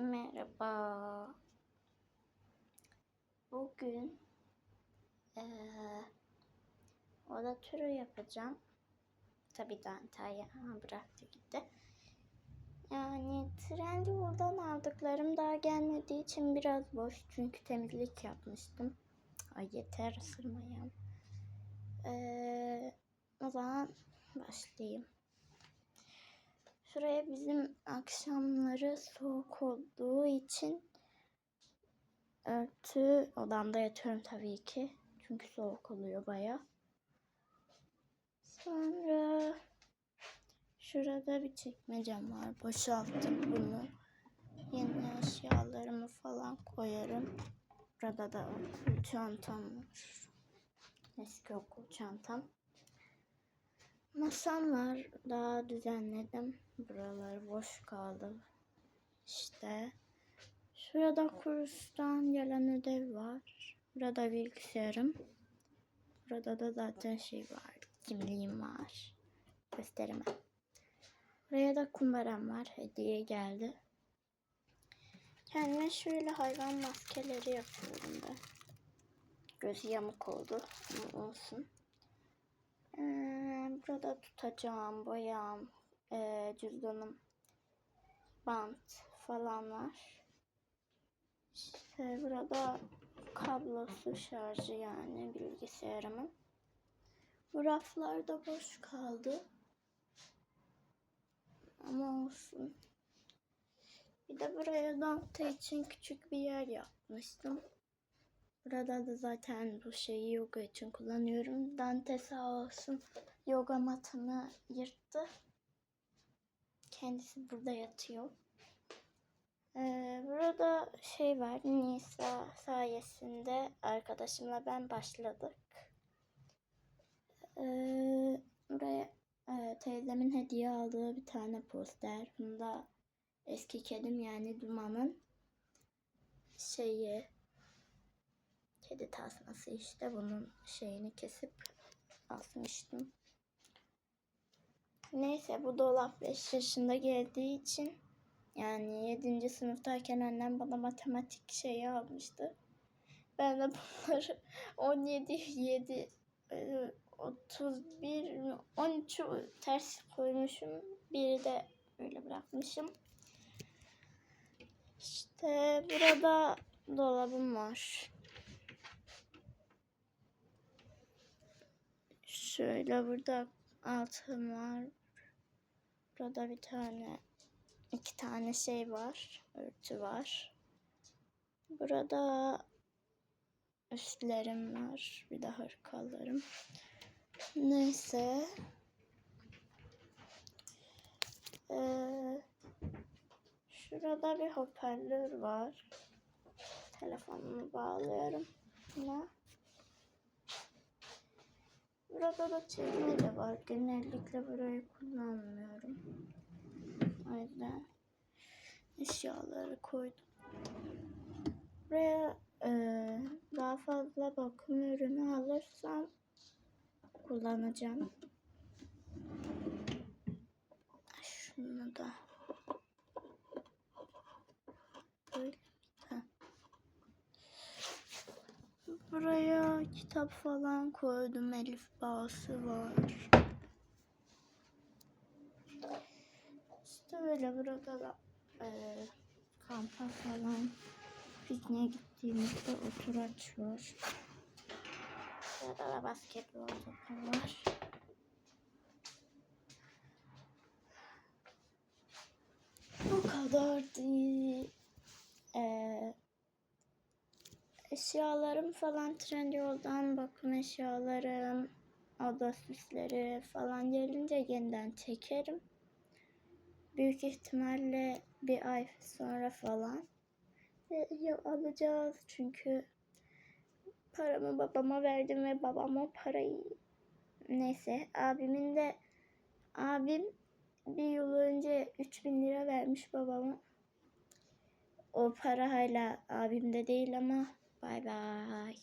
Merhaba. Bugün eee oda turu yapacağım. Tabii Danta'yı ha, bıraktı gitti. Yani Trendyol'dan aldıklarım daha gelmediği için biraz boş. Çünkü temizlik yapmıştım. Ay yeter ısırmayayım. Eee o zaman başlayayım. Şuraya bizim akşamları soğuk olduğu için örtü odamda yatıyorum tabii ki. Çünkü soğuk oluyor baya. Sonra şurada bir çekmecem var. Boşalttım bunu. Yeni eşyalarımı falan koyarım. Burada da okul çantam var. Eski okul çantam. Masam var. Daha düzenledim. Buralar boş kaldı. İşte. Şurada kurstan gelen ödev var. Burada bilgisayarım. Burada da zaten şey var. Kimliğim var. Gösteremem. Buraya da kumbaram var. Hediye geldi. Kendime şöyle hayvan maskeleri yapıyorum ben. Gözü yamuk oldu ama olsun. Burada tutacağım, boyam, e, cüzdanım, bant falan var. İşte burada kablosu şarjı yani bilgisayarımın. Bu raflar da boş kaldı. Ama olsun. Bir de buraya Dante için küçük bir yer yapmıştım. Burada da zaten bu şeyi yoga için kullanıyorum. Dante sağ olsun yoga matını yırttı. Kendisi burada yatıyor. Ee, burada şey var. Nisa sayesinde arkadaşımla ben başladık. Ee, buraya e, teyzemin hediye aldığı bir tane poster. Bunda eski kedim yani Duman'ın şeyi kedi tasması işte bunun şeyini kesip asmıştım. Neyse bu dolap 5 yaşında geldiği için yani 7. sınıftayken annem bana matematik şeyi almıştı. Ben de bunları 17, 7, 31, 13 ters koymuşum. Biri de öyle bırakmışım. İşte burada dolabım var. Şöyle burada altın var. Burada bir tane, iki tane şey var. Örtü var. Burada üstlerim var. Bir de hırkalarım. Neyse. Ee, şurada bir hoparlör var. Telefonumu bağlıyorum. Buna. Burada da çekmece var. Genellikle burayı kullanmıyorum. O yüzden eşyaları koydum. Buraya e, daha fazla bakım ürünü alırsam kullanacağım. Şunu da böyle. Heh. Buraya kitap falan koydum. Elif bağısı var. İşte böyle burada da e, kampa falan pikniğe gittiğimizde oturaç var. Burada da basketbol topu var. Bu kadar değil. Ee, eşyalarım falan Trendyol'dan bakım eşyalarım, oda süsleri falan gelince yeniden çekerim. Büyük ihtimalle bir ay sonra falan e, ya- alacağız çünkü paramı babama verdim ve babam o parayı neyse abimin de abim bir yıl önce 3000 lira vermiş babama. O para hala abimde değil ama bay bay.